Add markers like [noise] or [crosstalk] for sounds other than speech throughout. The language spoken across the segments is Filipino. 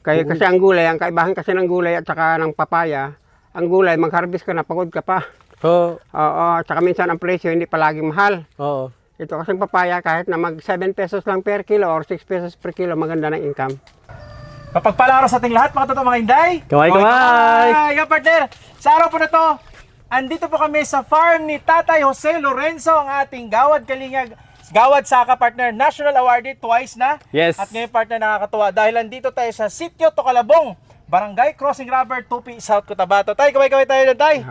Kaya kasi ang gulay, ang kaibahan kasi ng gulay at saka ng papaya, ang gulay, mag-harvest ka na, pagod ka pa. Oo. Oo, at saka minsan ang presyo hindi palaging mahal. Oo. Ito kasing papaya, kahit na mag 7 pesos lang per kilo or 6 pesos per kilo, maganda ng income. Kapagpala araw sa ating lahat, mga totoo mga Inday. Kamay, kamay! Kamay, partner! Sa araw po na to, andito po kami sa farm ni Tatay Jose Lorenzo, ang ating gawad kalingag, gawad saka partner, national awarded twice na. Yes. At ngayon partner nakakatuwa dahil andito tayo sa Sitio Tokalabong, Barangay Crossing Rubber, Tupi, South Cotabato. Tay, kamay-kamay tayo na tay.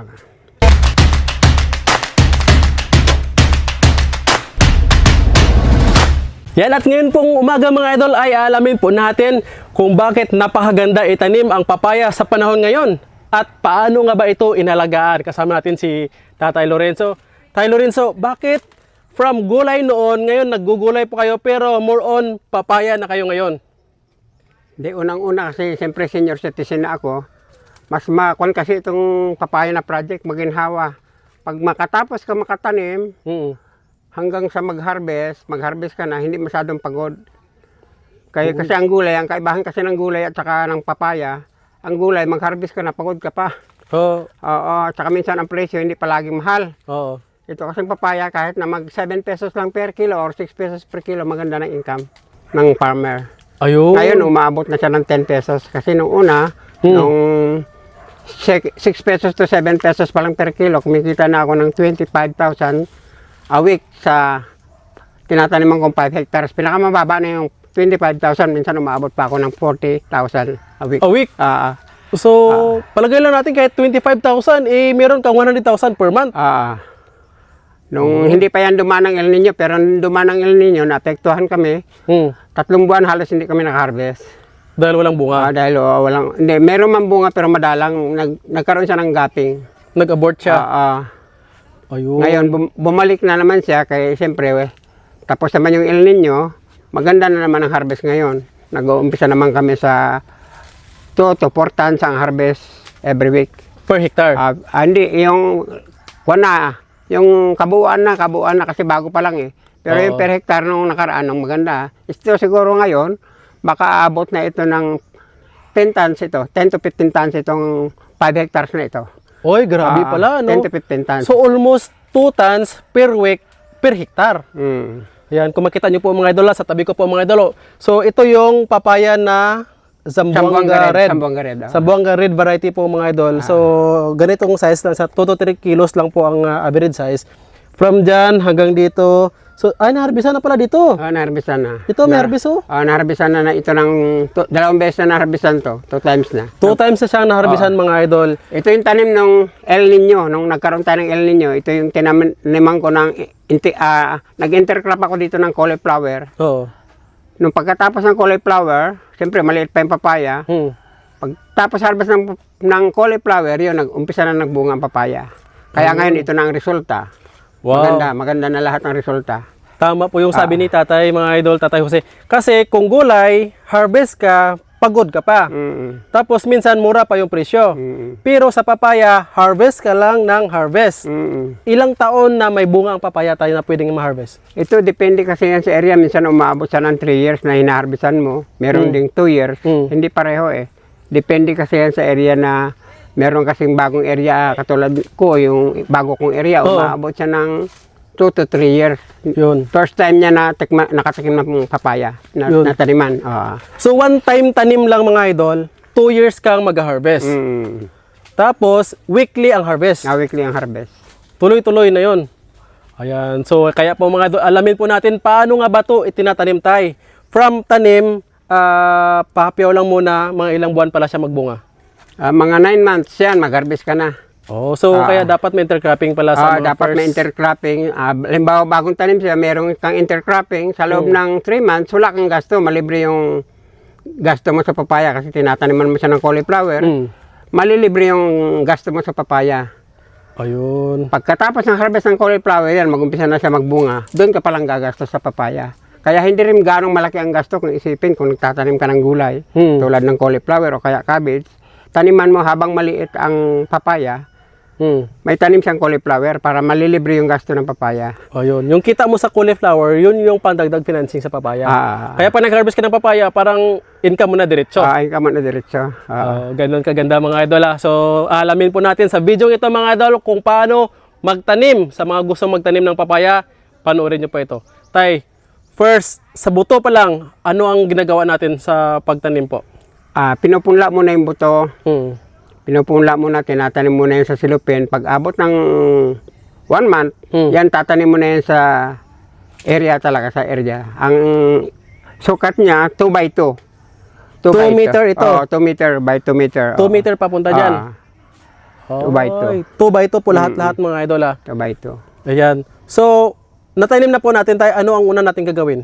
Yan at ngayon pong umaga mga idol ay alamin po natin kung bakit napakaganda itanim ang papaya sa panahon ngayon at paano nga ba ito inalagaan. Kasama natin si Tatay Lorenzo. Tay Lorenzo, bakit from gulay noon, ngayon naggugulay po kayo pero more on papaya na kayo ngayon? Hindi, unang-una kasi siyempre senior citizen na ako, mas makon kasi itong papaya na project, maginhawa. Pag makatapos ka makatanim, Mm. hanggang sa mag-harvest, mag-harvest ka na, hindi masyadong pagod. Kaya kasi ang gulay, ang kaibahan kasi ng gulay at saka ng papaya, ang gulay, mag-harvest ka na, pagod ka pa. Oo. Oo, at saka minsan ang presyo hindi palaging mahal. Oo. Ito kasing papaya, kahit na mag 7 pesos lang per kilo or 6 pesos per kilo, maganda ng income ng farmer. Ayun. Ngayon, umabot na siya ng 10 pesos. Kasi nung una, Hmm. nung 6 pesos to 7 pesos pa lang per kilo, kumikita na ako ng 25,000 a week sa tinataniman kong 5 hectares. Pinakamababa na yung 25,000. Minsan umabot pa ako ng 40,000 a week. A week. Ah, So, palagay lang natin kahit 25,000, eh meron kang 100,000 per month. ah. Nung hindi pa yan dumaan ng El Nino, pero nung dumaan ng El Nino, naapektuhan kami. Hmm. Tatlong buwan halos hindi kami nakaharvest. Dahil walang bunga. Ah, dahil oh, walang, hindi, meron man bunga pero madalang, nag, nagkaroon siya ng gaping. Nag-abort siya. Ah, ah. Ayun. ngayon, bum- bumalik na naman siya, kaya siyempre, eh, tapos naman yung El Nino, maganda na naman ang harvest ngayon. Nag-uumpisa naman kami sa 2 to 4 tons ang harvest every week. Per hectare. Ah, ah, hindi, yung, wana, yung kabuuan na, kabuuan na kasi bago pa lang eh. Pero yung Oo. per hectare nung nakaraan, nung maganda, ito siguro ngayon, baka aabot na ito ng 10 tons ito, 10 to 15 tons itong 5 hectares na ito. Oy, grabe Ah, pala, no? 10 to 15 tons. So, almost 2 tons per week per hectare. Mm. Ayan, kung makita nyo po mga idol, sa tabi ko po mga idol. oh. So, ito yung papaya na Zamboanga Red. Sambuanga Red. ah. Zamboanga Red variety po mga idol. So, ganitong size lang, sa 2 to 3 kilos lang po ang ah, average size. From dyan hanggang dito. So, ay, naharbisan na pala dito. Ah, naharbisan na. Ito, may harvest oh. Ah, naharbisan na, na ito ng, to, dalawang beses na naharbisan to, two times na. Two times na siyang naharbisan mga idol. Ito yung tanim ng El Nino, nung nagkaroon tayo ng El Nino, ito yung tinaman ko ng, ah, nag-intercrop ako dito ng cauliflower. Oo. Nung pagkatapos ng cauliflower, siyempre maliit pa yung papaya, Hmm. pagtapos harvest ng, ng cauliflower, yun, nag-umpisa na nagbunga ang papaya. Kaya ngayon, ito na ang resulta. Wow. Maganda, maganda na lahat ng resulta. Tama po yung sabi Ah. ni tatay, mga idol, tatay Jose. Kasi kung gulay, harvest ka, pagod ka pa. Mm, Tapos minsan mura pa yung presyo. mm, Pero sa papaya, harvest ka lang ng harvest. mm. Ilang taon na may bunga ang papaya tayo na pwedeng ma-harvest? Ito, depende kasi yan sa area. Minsan umabot siya ng 3 years na hinaharbisan mo. Meron Mm. ding 2 years. Mm. Hindi pareho eh. Depende kasi yan sa area na meron kasing bagong area katulad ko, yung bago kong area, umabot siya ng 2 to 3 years. Yun. First time niya na tikma, nakatikim ng papaya na, Yun. na taniman. Ah. So one time tanim lang mga idol, two years kang mag-harvest. Mm. Tapos weekly ang harvest. Na weekly ang harvest. Tuloy-tuloy na yon. Ayan. So kaya po mga idol, alamin po natin paano nga ba ito itinatanim tay. From tanim, ah pahapiyaw lang muna, mga ilang buwan pala siya magbunga. Ah, mga 9 months yan, mag-harvest ka na. Oh, so Ah. kaya dapat may intercropping pala sa mga dapat may first- intercropping. Ah, halimbawa, bagong tanim siya, merong kang intercropping. Sa loob Mm. ng 3 months, wala kang gasto. Malibre yung gasto mo sa papaya kasi tinataniman mo siya ng cauliflower. Mm. Malilibre yung gasto mo sa papaya. Ayun. Pagkatapos ng harvest ng cauliflower, yan, mag-umpisa na siya magbunga. Doon ka palang gagastos sa papaya. Kaya hindi rin ganong malaki ang gasto kung isipin kung nagtatanim ka ng gulay. Hmm. Tulad ng cauliflower o kaya cabbage. Taniman mo habang maliit ang papaya. Hmm. may tanim siyang cauliflower para malilibre yung gasto ng papaya. O yun. Yung kita mo sa cauliflower, yun yung pandagdag financing sa papaya. Ah, Kaya pag nag-harvest ka ng papaya, parang income mo na diretso. ah, ayun ka muna diretso. Ah. Ah, ganun kaganda mga idol ah. So, alamin po natin sa video ito mga idol kung paano magtanim sa mga gusto magtanim ng papaya. Panoorin nyo pa ito. Tay, first, sa buto pa lang, ano ang ginagawa natin sa pagtanim po? Ah, pinupunla muna yung buto, Hmm. Pinupunla muna, tinatanim muna yun sa silupin. Pag abot ng one month, Hmm. yan tatanim mo na yan sa area talaga, sa area. Ang sukat niya, 2 by 2. Two meter ito? Oo, 2 meter by 2 meter. 2 oo. meter papunta dyan. Ah, two by two. 2 by 2 po lahat-lahat mga idol ah. 2 by 2. Ayan. So, natanim na po natin tayo. Ano ang una natin gagawin?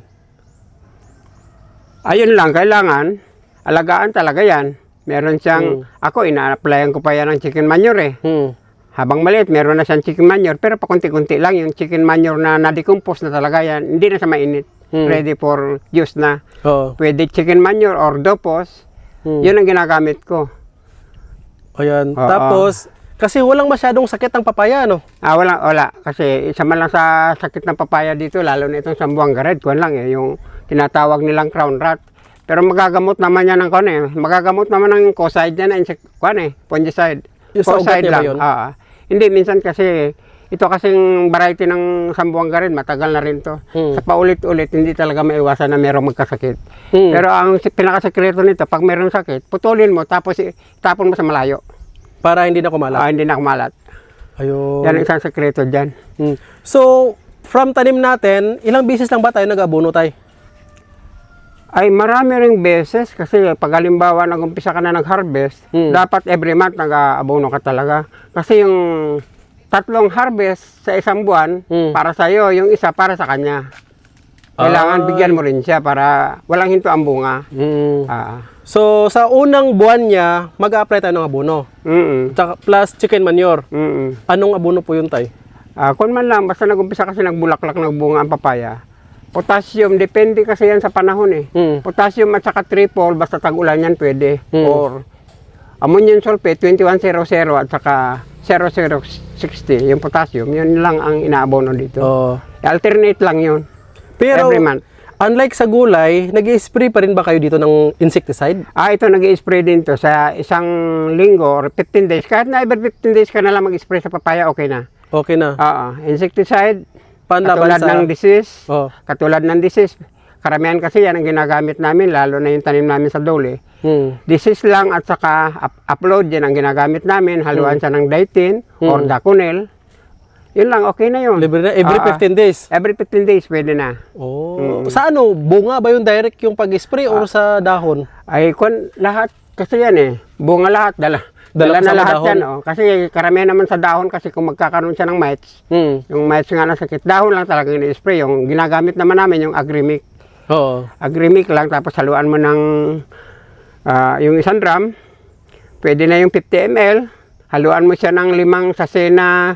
Ayun lang, kailangan, alagaan talaga yan. Meron siyang, ako, ina-applyan ko pa yan ng chicken manure eh. Hmm. Habang maliit, meron na siyang chicken manure, pero pakunti-kunti lang yung chicken manure na na-decompose na talaga yan. Hindi na siya mainit. Hmm. Ready for use na. Oo. Pwede chicken manure or dopos. Hmm. Yun ang ginagamit ko. Ayan. Oo. Tapos, kasi walang masyadong sakit ang papaya, no? Ah, wala, wala. Kasi isa man lang sa sakit ng papaya dito, lalo na itong sambuang gared, kuwan lang eh, yung tinatawag nilang crown rot. Pero magagamot naman yan ng kuwan eh. Magagamot naman ng coside yan, insect, kuwan eh, fungicide. Yung sa ugat niya ba yun? Ah, ah. hindi, minsan kasi, ito kasing variety ng sambuang gared, matagal na rin to. Hmm. Sa paulit-ulit, hindi talaga maiwasan na merong magkasakit. Hmm. Pero ang pinakasekreto nito, pag merong sakit, putulin mo, tapos tapon mo sa malayo. Para hindi na kumalat. Ah, hindi na kumalat. Ayun. Yan ang isang sekreto dyan. Hmm. So, from tanim natin, ilang bisis lang ba tayo nag-abono tayo? Ay marami ring beses kasi pag halimbawa nag-umpisa ka na nag-harvest, Hmm. dapat every month nag-aabono ka talaga. Kasi yung tatlong harvest sa isang buwan, Hmm. para sa iyo, yung isa para sa kanya. Kailangan Ay. bigyan mo rin siya para walang hinto ang bunga. Hmm. Ah. So, sa unang buwan niya, mag-apply tayo ng abono. Mm. Tsaka plus chicken manure. Mm. Anong abono po yun tay? Ah, kung man lang basta nag-umpisa kasi nagbulaklak nagbunga ang papaya. Potassium, depende kasi yan sa panahon eh. Hmm. Potassium at saka triple, basta tag-ulan yan pwede. Hmm. Or ammonium sulfate, 2100 at saka 0060, yung potassium, yun lang ang inaabono dito. Oo. Alternate lang yun. Oh. Pero, Every month. unlike sa gulay, nag spray pa rin ba kayo dito ng insecticide? Ah, ito nag spray din to sa isang linggo or 15 days. Kahit na every 15 days ka na lang mag-spray sa papaya, okay na. Okay na. Oo, insecticide, Panlaban katulad sa... ng disease, Oh. katulad ng disease. Karamihan kasi yan ang ginagamit namin, lalo na yung tanim namin sa dole. Hmm. Disease lang at saka up- upload yan ang ginagamit namin. Haluan siya ng ditin or Hmm. daconel. Yun lang, okay na yun. Libre na every Ah, ah. 15 days. Every 15 days, pwede na. Oh. Sa ano? Bunga ba yung direct yung pag-spray or sa dahon? Ay, kun, lahat kasi yan eh. Bunga lahat, dala. Dala na lahat dahon? yan. Oh. Kasi karamihan naman sa dahon kasi kung magkakaroon siya ng mites, Hmm. yung mites nga na sakit, dahon lang talaga yung spray Yung ginagamit naman namin, yung agrimic. Oo. Agrimic lang, tapos haluan mo ng ah, yung isang drum. Pwede na yung 50 ml. Haluan mo siya ng limang sase na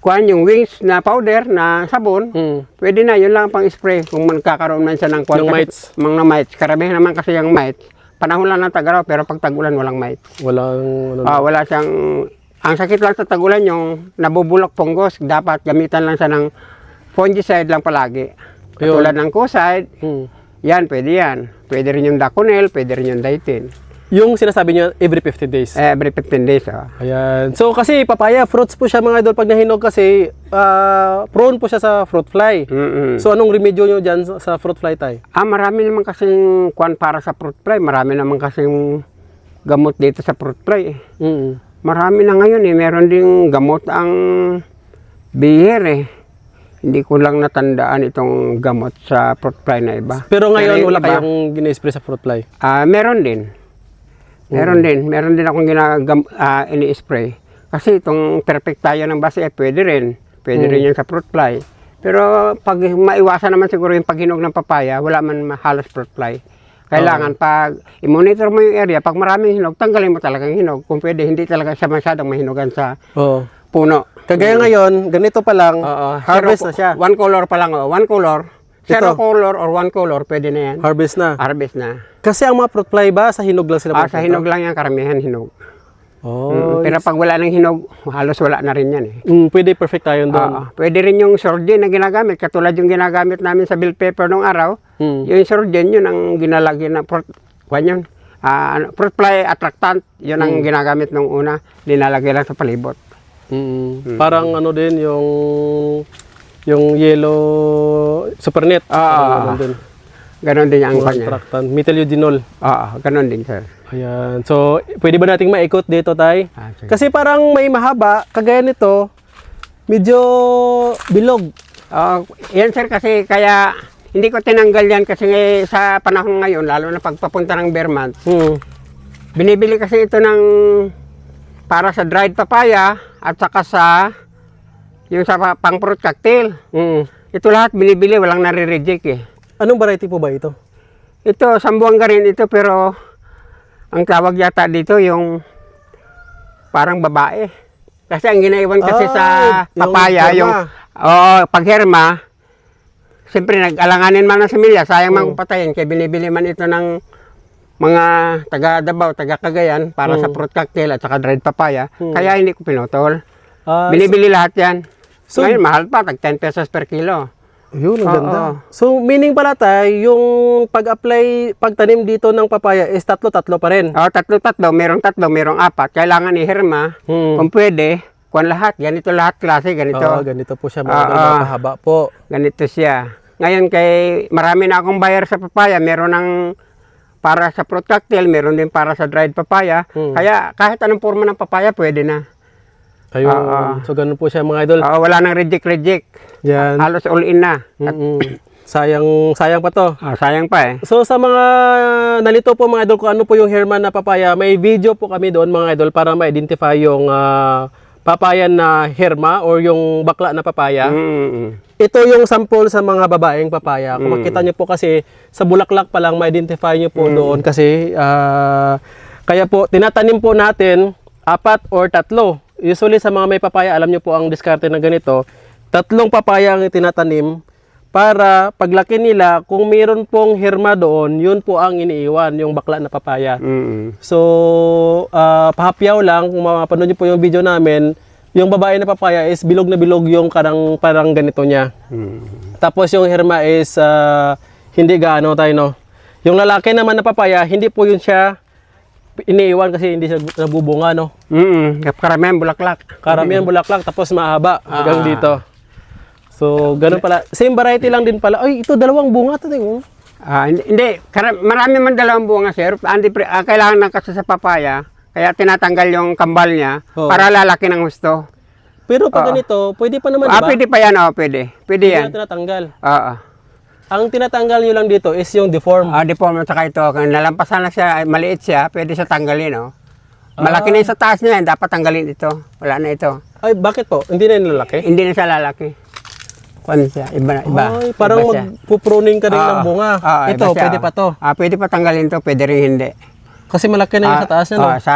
kuan yung wings na powder na sabon. Hmm. Pwede na, yun lang ang pang spray kung magkakaroon man siya ng kuan. Ng mites. Mga mites. Karamihan naman kasi yung mites. Panahon lang ng tagaraw, pero pag tagulan, walang mites. Walang ano. Ah, wala siyang... Ang sakit lang sa tagulan, yung nabubulok punggos, dapat gamitan lang siya ng fungicide lang palagi. Katulad ng kuside, Hmm. yan, pwede yan. Pwede rin yung daconel, pwede rin yung ditin. Yung sinasabi niyo every 15 days. Eh, every 15 days, oh. Ayan. So kasi papaya, fruits po siya mga idol pag nahinog kasi ah, prone po siya sa fruit fly. Mm-mm. So anong remedyo nyo dyan sa, fruit fly tay? ah, marami naman kasing kwan para sa fruit fly. Marami naman kasing gamot dito sa fruit fly. eh. Mm. Marami na ngayon eh. Meron ding gamot ang biher eh. Hindi ko lang natandaan itong gamot sa fruit fly na iba. Pero ngayon yung wala iba, kayong gina-spray sa fruit fly. Ah, meron din. Meron din. Meron din akong ginagam, ah, ini-spray. Kasi itong perfect tayo ng base, eh, pwede rin. Pwede rin yan sa fruit fly. Pero pag maiwasan naman siguro yung paghinog ng papaya, wala man ma- halos fruit fly. Kailangan pag i-monitor mo yung area, pag maraming hinog, tanggalin mo talagang hinog. Kung pwede, hindi talaga siya masyadong mahinugan sa Oo. puno. Kagaya ngayon, ganito pa lang, Oo. harvest Zero- na siya. One color pa lang, oh. one color. Zero Ito. color or one color, pwede na yan. Harvest na. Harvest na. Kasi ang mga fruit fly ba, sa hinog lang sila Ah, sa hinog lang yan, karamihan hinog. Oh, Mm, pero pag wala ng hinog, halos wala na rin yan eh. mm, pwede perfect tayo doon. Oo. Pwede rin yung sordin na ginagamit. Katulad yung ginagamit namin sa bill paper nung araw. Mm. Yung sordin, yun ang ginalagyan na fruit, kwan yun, Ah, ano, fruit fly attractant. Yun ang Hmm. ginagamit nung una. Dinalagay lang sa palibot. Mm. Parang ano din yung yung yellow supernet. Ah. Parang ganun din. Ganon din ang kanya. attractant. Methyluginol. Oo, ganon din sir. Ayan. So, pwede ba nating maikot dito, Tay? Ah, sige. Kasi parang may mahaba, kagaya nito, medyo bilog. Oo, yan sir kasi kaya hindi ko tinanggal yan kasi ngay- sa panahon ngayon, lalo na pagpapunta ng Vermont, Hmm. binibili kasi ito ng para sa dried papaya at saka sa yung sa pa- pang fruit cocktail. Mm. Ito lahat binibili, walang nare-reject eh. Anong variety po ba ito? Ito, sambuanga rin ito pero ang tawag yata dito yung parang babae. Kasi ang ginaiwan kasi Ah, sa yung papaya, herma. yung, oh, pagherma, siyempre nag-alanganin man ng similya, sayang Oh. man kung patayin, kaya binibili man ito ng mga taga Davao, taga Cagayan para Oh. sa fruit cocktail at saka dried papaya. Kaya hindi ko pinutol. Ah, binibili lahat yan. So- Ngayon, mahal pa, tag 10 pesos per kilo. Yun, ang Oo. ganda. So, meaning pala tayo, yung pag-apply, pagtanim dito ng papaya is tatlo-tatlo pa rin. Oh, tatlo-tatlo, merong tatlo, merong apat. Kailangan i-herma. Hmm. Kung pwede, kuan lahat. Ganito lahat klase, ganito. Oo, ganito po siya, mga ah. mahaba po. Ganito siya. Ngayon kay marami na akong buyer sa papaya, meron ng para sa fruit cocktail, meron din para sa dried papaya. Hmm. Kaya kahit anong forma ng papaya, pwede na. Ayun. Ah. So, ganun po siya, mga idol. Oo, wala nang reject-reject. Yan. Halos all in na. Mm-mm. [clears throat] Sayang, sayang pa to. Ah, sayang pa eh. So sa mga nalito po mga idol kung ano po yung Herman na papaya, may video po kami doon mga idol para ma-identify yung ah, papaya na Herma or yung bakla na papaya. Mm, Ito yung sample sa mga babaeng papaya. Kung makita nyo po kasi sa bulaklak pa lang ma-identify nyo po doon kasi ah, kaya po tinatanim po natin apat or tatlo. Usually sa mga may papaya, alam nyo po ang diskarte na ganito. Tatlong papaya ang tinatanim para paglaki nila, kung mayroon pong herma doon, yun po ang iniiwan, yung bakla na papaya. mm, So, ah, pahapyaw lang, kung mapanood niyo po yung video namin, yung babae na papaya is bilog na bilog yung karang parang ganito niya. mm. Tapos yung herma is ah, hindi gaano tayo no. Yung lalaki naman na papaya, hindi po yun siya iniiwan kasi hindi siya nabubunga no. Mm, karamihan bulaklak. Karamihan bulaklak tapos mahaba hanggang Ah. dito. So, ganun pala. Same variety lang din pala. Ay, ito dalawang bunga to, tingnan. Ah, hindi, hindi. Marami man dalawang bunga, sir. Pre- ah, kailangan ng kasi sa papaya. Kaya tinatanggal yung kambal niya Oo. para lalaki ng gusto. Pero pag Oo. ganito, pwede pa naman, Ah, diba? pwede pa yan, oh, pwede. Pwede Hindi yan. na tinatanggal. Oo. Ang tinatanggal nyo lang dito is yung deform. Ah, deform at saka ito. Kung nalampasan na siya, maliit siya, pwede siya tanggalin, oh. Malaki na yung sa taas niya, dapat tanggalin ito. Wala na ito. Ay, bakit po? Hindi na yung lalaki? Hindi na siya lalaki. Kuan siya, iba na, iba. Ay, parang Iba siya. magpupruning ka rin Oo. ng bunga. Oo, ito, iba siya, pwede pa to. Ah, pwede pa tanggalin to, pwede rin hindi. Kasi malaki na yung sa taas niya, no? Ah, sa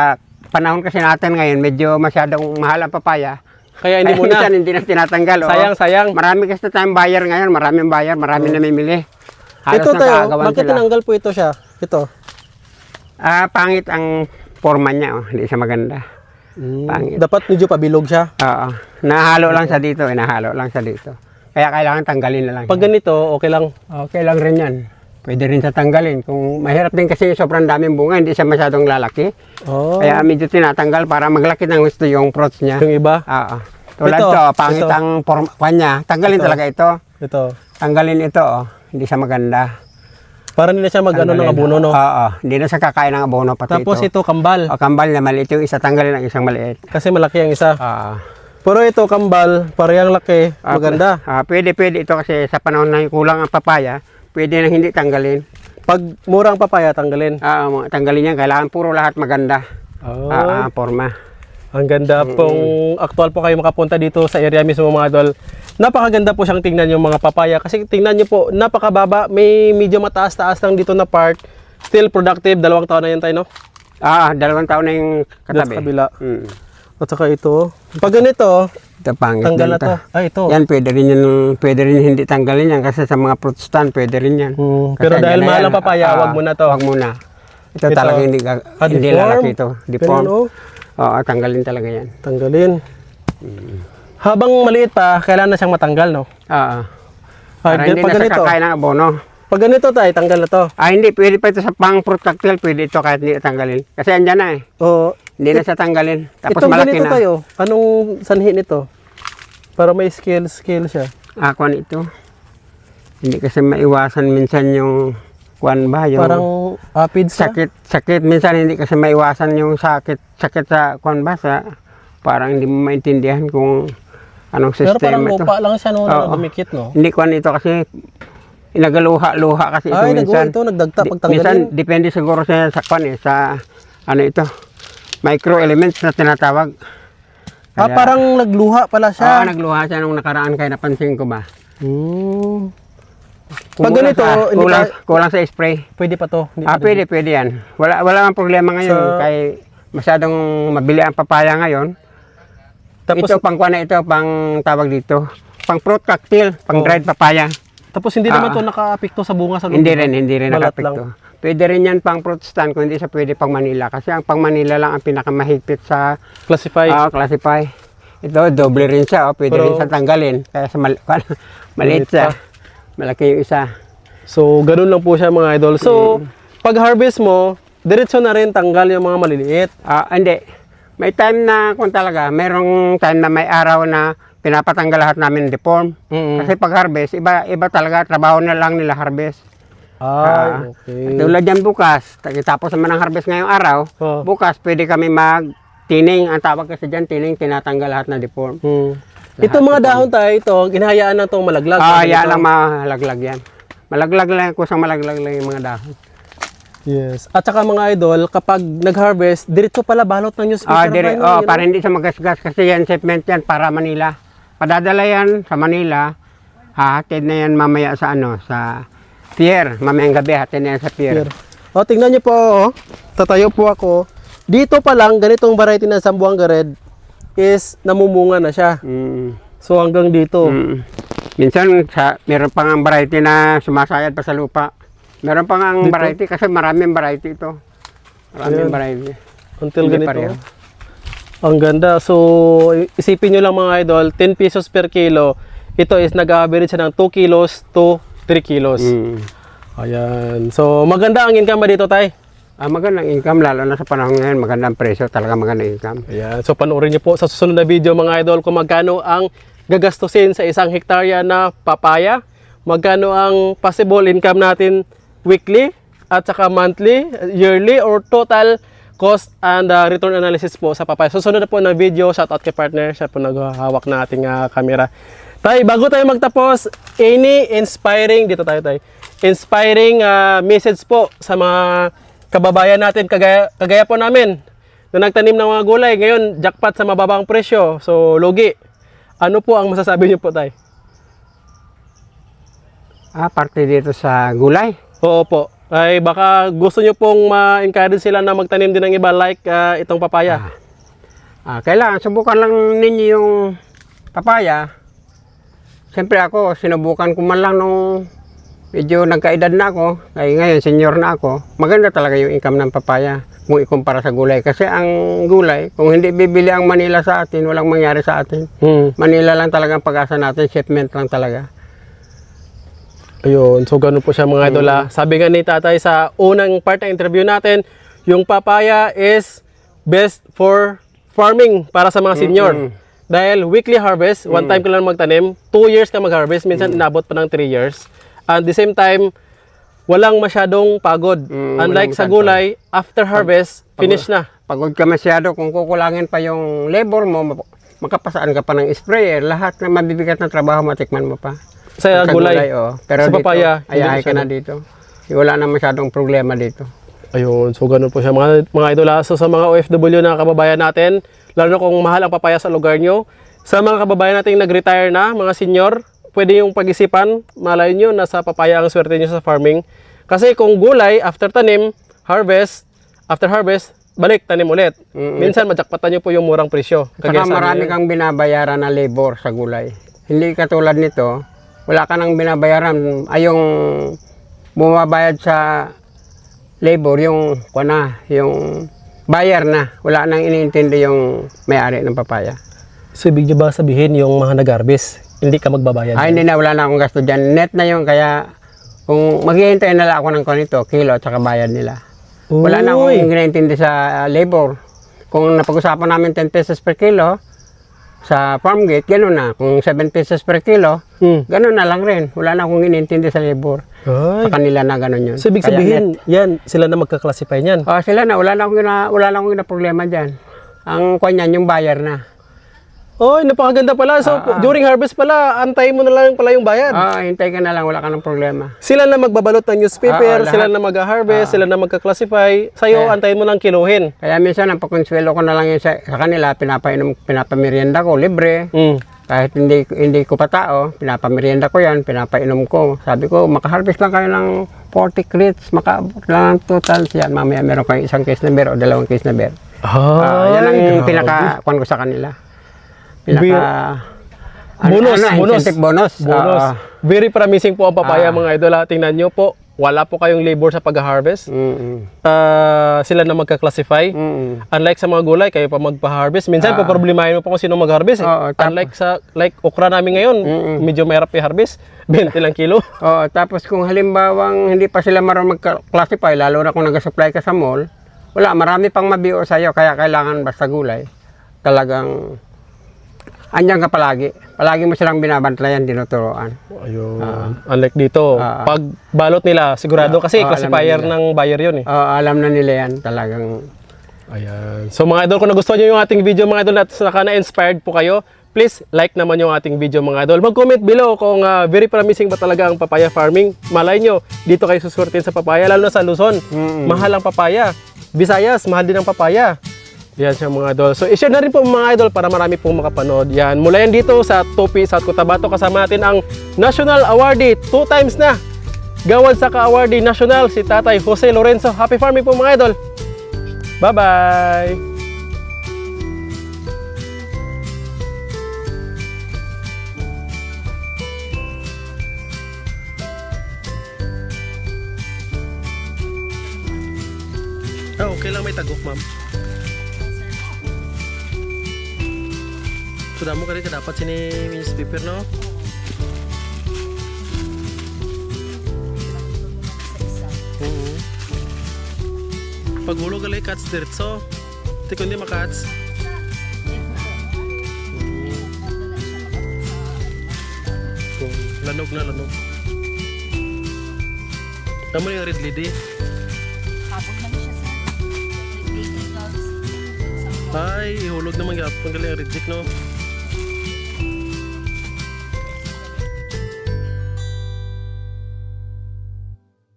panahon kasi natin ngayon, medyo masyadong mahal ang papaya. Kaya hindi Ay, mo na. minsan [laughs] hindi na tinatanggal. oh. Sayang, sayang. Marami kasi tayong buyer ngayon, maraming buyer, marami namimili. Halos Ito tayo, nakakagawan bakit sila. tinanggal po ito siya? Ito. Ah, pangit ang forma niya, oh. hindi siya maganda. Pangit. Dapat medyo pabilog siya. Oo. Nahalo lang siya dito, eh, nahalo lang siya dito. Kaya kailangan tanggalin na lang. Pag ganito, okay lang. Okay lang rin yan. Pwede rin siya tanggalin. Kung mahirap din kasi sobrang daming bunga, hindi siya masyadong lalaki. Oh, Kaya medyo tinatanggal para maglaki ng gusto yung fruits niya. yung iba. Oo. Tulad Ito, to, pangit ito. ang forma kanya. Tanggalin Ito. talaga ito. Ito. Tanggalin ito, oh. Hindi siya maganda. Para hindi na siya mag-ano ng abono, no? Oo. Hindi na siya kakain ng abono pati Tapos ito. ito, kambal. O, kambal na maliit yung isa, tanggalin ang isang maliit. Kasi malaki ang isa. Oo. Pero ito, kambal, parehang laki. Ah, Maganda. Ah, pwede, pwede ito kasi sa panahon na kulang ang papaya, pwede na hindi tanggalin. Pag murang papaya, tanggalin. Ah, mga tanggalin yan, kailangan puro lahat maganda. Oh. Ah, ah, forma. Ang ganda pong actual po kayo makapunta dito sa area mismo mga idol. Napakaganda po siyang tingnan yung mga papaya kasi tingnan niyo po, napakababa, may medyo mataas-taas lang dito na part. Still productive, dalawang taon na yan tayo, no? Ah, dalawang taon na yung katabi. sa kabila. Mm. At saka ito. Pag ganito, Ito pangit tanggal na to. Ay, ito. Yan, pwede rin yan, pwede rin hindi tanggalin yan kasi sa mga fruit stand, pwede rin yan. Hmm, Kasi pero dahil yan na mahal ang papaya, ah, wag mo na to. Wag muna. Ito, Ito. talaga hindi, ga- Ah, hindi deform? lalaki ito. Deform. Ganun, oh. Oo, tanggalin talaga yan. Tanggalin. Habang maliit pa, kailangan na siyang matanggal, no? Oo. Ah, Para gan- hindi pag na ganito, kakain ng abono. pag ganito tayo, tanggal na to. Ah, hindi. Pwede pa ito sa pang fruit cocktail. Pwede ito kahit hindi tanggalin. Kasi andyan na eh. O, Hindi na siya tanggalin. Tapos itong malaki ganito na. tayo, anong sanhi nito? Para may scale, scale siya. Ah, kwan ito. Hindi kasi maiwasan minsan yung kwan ba? Yung Parang apid sa. sakit. Sakit. Minsan hindi kasi maiwasan yung sakit. Sakit sa kwan ba? Sa, parang hindi mo maintindihan kung anong Pero parang sistema ito. lupa lang siya no, na Oo. dumikit, no? Hindi kwan ito kasi nagaluha-luha kasi ito Ay, minsan. nagawa ito, nagdagta Di- pag tanggalin. Minsan, depende siguro sa, sa kwan eh, sa ano ito, micro elements na tinatawag. ah, Kaya- parang nagluha pala Oo, siya. nagluha siya nung nakaraan kaya napansin ko ba. Hmm. Pag ganito, sa, hindi kulang, pa- kulang sa spray. Pwede pa to. Hindi Ah, pa pwede, pwede yan. Wala, wala mang problema ngayon. Sa- Kay masyadong mabili ang papaya ngayon. Tapos, ito, pang na ito, pang tawag dito. Pang fruit cocktail, pang Oo. dried papaya. tapos hindi naman Ah. to naka-apekto sa bunga sa loob. Hindi rin, hindi rin lang. Pwede rin yan pang kung hindi siya pwede pang Manila. Kasi ang pang Manila lang ang pinakamahigpit sa Classify. ah, classify. Ito, doble rin siya. Oh. Pwede Pero- rin siya tanggalin. Kaya sa mal- [laughs] maliit Maliit siya. Malaki yung isa. So, ganun lang po siya mga idol. Mm. So, pag harvest mo, diretso na rin tanggal yung mga maliliit. Ah, hindi. May time na kung talaga, merong time na may araw na pinapatanggal lahat namin deform. Mm. Kasi pag harvest, iba iba talaga trabaho na lang nila harvest. Ah, Ay, okay. Tulad yan bukas, tapos naman ang harvest ngayong araw, Oh. bukas pwede kami mag tining, ang tawag kasi dyan, tining, tinatanggal lahat ng deform. Hmm. Ito mga dahon tayo, ito, ginahayaan na itong malaglag. Ah, yan lang malaglag yan. Malaglag lang, kusang malaglag lang yung mga dahon. Yes. At saka mga idol, kapag nag-harvest, diretso pala balot ng newspaper. Ah, dire, oh, yun, para hindi siya magasgas kasi yan shipment yan para Manila. Padadala yan sa Manila. Hahatid na yan mamaya sa ano, sa pier. Mamayang gabi hatid na yan sa pier. Here. O, tingnan niyo po, oh. tatayo po ako. Dito pa lang, ganitong variety ng Sambuanga Red is namumunga na siya. Mm, So, hanggang dito. mm. Minsan sa meron pang ang variety na sumasayad pa sa lupa. Meron pang ang Dito? variety kasi maraming variety ito. Maraming Ayan. variety. Until Hindi ganito. pareho. Ang ganda. So, isipin nyo lang mga idol, 10 pesos per kilo. Ito is nag-average siya ng 2 kilos to 3 kilos. Mm. Ayan. So, maganda ang income ba dito, tay? Ah, magandang income lalo na sa panahon ngayon, magandang presyo, talaga magandang income. Ayan. So, panoorin niyo po sa susunod na video mga idol kung magkano ang gagastusin sa isang hektarya na papaya, magkano ang possible income natin weekly at saka monthly, yearly or total cost and uh, return analysis po sa papaya. Susunod na po na video, shout out kay partner, siya po naghahawak na ating uh, camera. Tay, bago tayo magtapos, any inspiring, dito tayo tay, inspiring uh, message po sa mga kababayan natin, kagaya, kagaya po namin, na nagtanim ng mga gulay, ngayon jackpot sa mababang presyo, so lugi. Ano po ang masasabi niyo po tay? Ah, parte dito sa gulay. Oo po. Ay baka gusto niyo pong ma-encourage sila na magtanim din ng iba like ah, itong papaya. Ah, kailangan subukan lang ninyo yung papaya. Siyempre ako, sinubukan ko man lang nung medyo nagkaedad na ako. Kaya ngayon, senior na ako. Maganda talaga yung income ng papaya kung ikumpara sa gulay. Kasi ang gulay, kung hindi bibili ang Manila sa atin, walang mangyari sa atin. Hmm. Manila lang talaga ang pag-asa natin, shipment lang talaga. Ayun, so ganun po siya mga idol ah. Sabi nga ni tatay sa unang part ng interview natin, yung papaya is best for farming para sa mga senior. Dahil weekly harvest, one time ka lang magtanim, two years ka mag-harvest, minsan inabot pa ng three years. At the same time, walang masyadong pagod. Mm, Unlike sa gulay, after harvest, finish na. Pagod ka masyado, kung kukulangin pa yung labor mo, makapasaan ka pa ng sprayer, lahat na mabibigat na trabaho, matikman mo pa. Sa Pagka gulay. oh. Pero Sa dito, papaya, ayahay ka na dito. Wala na masyadong problema dito. Ayun, so ganun po siya mga, mga idol. So sa mga OFW na kababayan natin, lalo na kung mahal ang papaya sa lugar nyo, sa mga kababayan nating nag-retire na, mga senior, pwede yung pag-isipan, malay nyo, nasa papaya ang swerte nyo sa farming. Kasi kung gulay, after tanim, harvest, after harvest, balik, tanim ulit. Mm, Minsan, majakpatan nyo po yung murang presyo. Saka marami kang binabayaran na labor sa gulay. Hindi katulad nito, wala ka nang binabayaran. Ay yung bumabayad sa labor, yung kuna, yung buyer na. Wala nang iniintindi yung may-ari ng papaya. So, ibig nyo ba sabihin yung mga nag-harvest, hindi ka magbabayad? Ay, hindi na, wala na akong gasto dyan. Net na yun, kaya kung maghihintay na lang ako ng kanito, kilo at saka bayad nila. Wala na akong Uy. iniintindi sa labor. Kung napag-usapan namin 10 pesos per kilo, sa farm gate, gano'n na. Kung 7 pesos per kilo, Hmm. gano'n na lang rin. Wala na akong iniintindi sa labor. Ay. Sa kanila na gano'n yun. So, ibig Kaya net. sabihin, yan, sila na magka-classify niyan. Oh, sila na, wala na akong wala na akong gina problema diyan. Ang kanya yung buyer na. Oy, napakaganda pala. So, during harvest pala, antayin mo na lang pala yung bayad. Ah, hintay ka na lang, wala ka ng problema. Sila na magbabalot ng newspaper, Ah, lahat. sila na mag-harvest, sila na magka-classify. Sa'yo, antayin mo lang kiluhin. Kaya minsan ang pakonsuelo ko na lang yun sa, sa kanila, pinapainom, pinapamerienda ko, libre. Mm. Kahit hindi hindi ko pa tao, pinapamerienda ko yan, pinapainom ko. Sabi ko, makaharvest lang kayo ng 40 crates, makaabot lang ng total yan. Mamaya meron kayo isang case na beer o dalawang case na beer. Ah, yan ang grabe. pinaka kwan ko sa kanila. Pinaka ano- Bonus, ano, bonus. bonus. Bonus. Ah, Very promising po ang papaya Ah. mga idol. ha. Tingnan nyo po, wala po kayong labor sa pag-harvest. mm, Ah, sila na magka-classify. mm, Unlike sa mga gulay, kayo pa magpa-harvest. Minsan, Ah. poproblemahin mo pa kung sino mag-harvest. Eh. Tap- Unlike sa like okra namin ngayon, Mm-mm. medyo mahirap i-harvest. [laughs] 20 lang kilo. Oo, tapos kung halimbawang hindi pa sila marunong mag-classify, lalo na kung nag-supply ka sa mall, wala, marami pang mabiyo sa'yo, kaya kailangan basta gulay. Talagang, andyan ka palagi. Palagi mo silang binabantayan, dinuturoan. Ayun. Unlike dito, Ah. pag balot nila, sigurado kasi Ah, alam classifier ng buyer yun eh. Oo, alam na nila yan, talagang Ayan. So mga idol, kung nagustuhan nyo yung ating video mga idol at saka na-inspired po kayo, please like naman yung ating video mga idol. Mag-comment below kung ah, very promising ba talaga ang papaya farming. Malay nyo, dito kayo susurtin sa papaya, lalo na sa Luzon. Mahal ang papaya. Visayas, mahal din ang papaya. Yan siya mga idol. So i-share na rin po mga idol para marami pong makapanood. Yan. Mula yan dito sa Topi, South Cotabato. Kasama natin ang National Awardee. Two times na. Gawad sa ka-awardee national si Tatay Jose Lorenzo. Happy farming po mga idol. Bye-bye! Ah, okay lang may tagok, ma'am. Sudah mo ka rin dapat sini newspaper, no? Oo. Pag hulog alay cuts diretso. Ti kundi makats. Lanog na lanog. Tamo yung red lady. Ay, ihulog naman yapon galing red no.